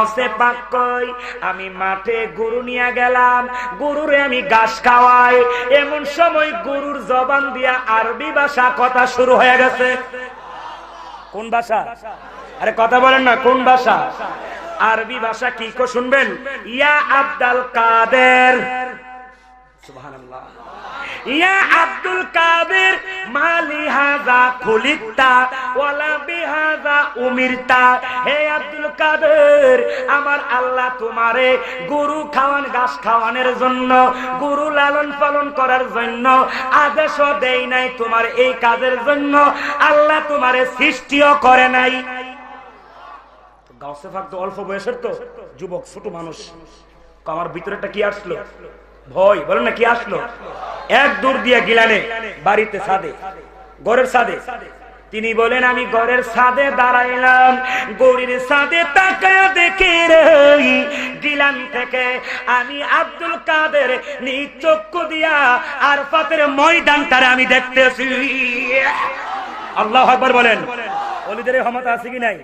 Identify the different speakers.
Speaker 1: গাছে আমি মাঠে গরু নিয়ে গেলাম, গরুরে আমি ঘাস খাওয়াই। এমন সময় গরুর জবান দিয়া আরবি ভাষা কথা শুরু হয়ে গেছে। কোন ভাষা? আরে কথা বলেন না, কোন ভাষা? আরবি ভাষা কি কো শুনবেন? ইয়া আব্দাল কাদের। ইয়া আব্দুল কাদের। ওয়ালা বিহাজা উমিরতা। হে আব্দুল কাদের, আমার আল্লাহ তোমারে খাওয়ান, ঘাস খাওয়ানোর জন্য লালন পালন করার জন্য আদেশও দেই নাই তোমার এই কাজের জন্য। আল্লাহ তোমারে সৃষ্টিও করে নাই। গাছে ফাঁকতো অল্প বয়সের তো যুবক, ছোট মানুষ। আমার ভিতরে কি আসলো? ভয়, বলেন না, কি আসলো? এক দূর দিয়ে গিলানে বাড়িতে সাদে ঘরের সাদে। তিনি বলেন আমি ঘরের সাদে দাঁড়াইলাম গড়ির সাদে তাকায় দেখে রে। গিলান থেকে আমি আব্দুল কাদের নিজ চক্ষু দিয়া আর পাতের ময়দানটারে আমি দেখতেছি। আল্লাহ আকবার বলেন। অলিদের ক্ষমতা আছে কি নাই?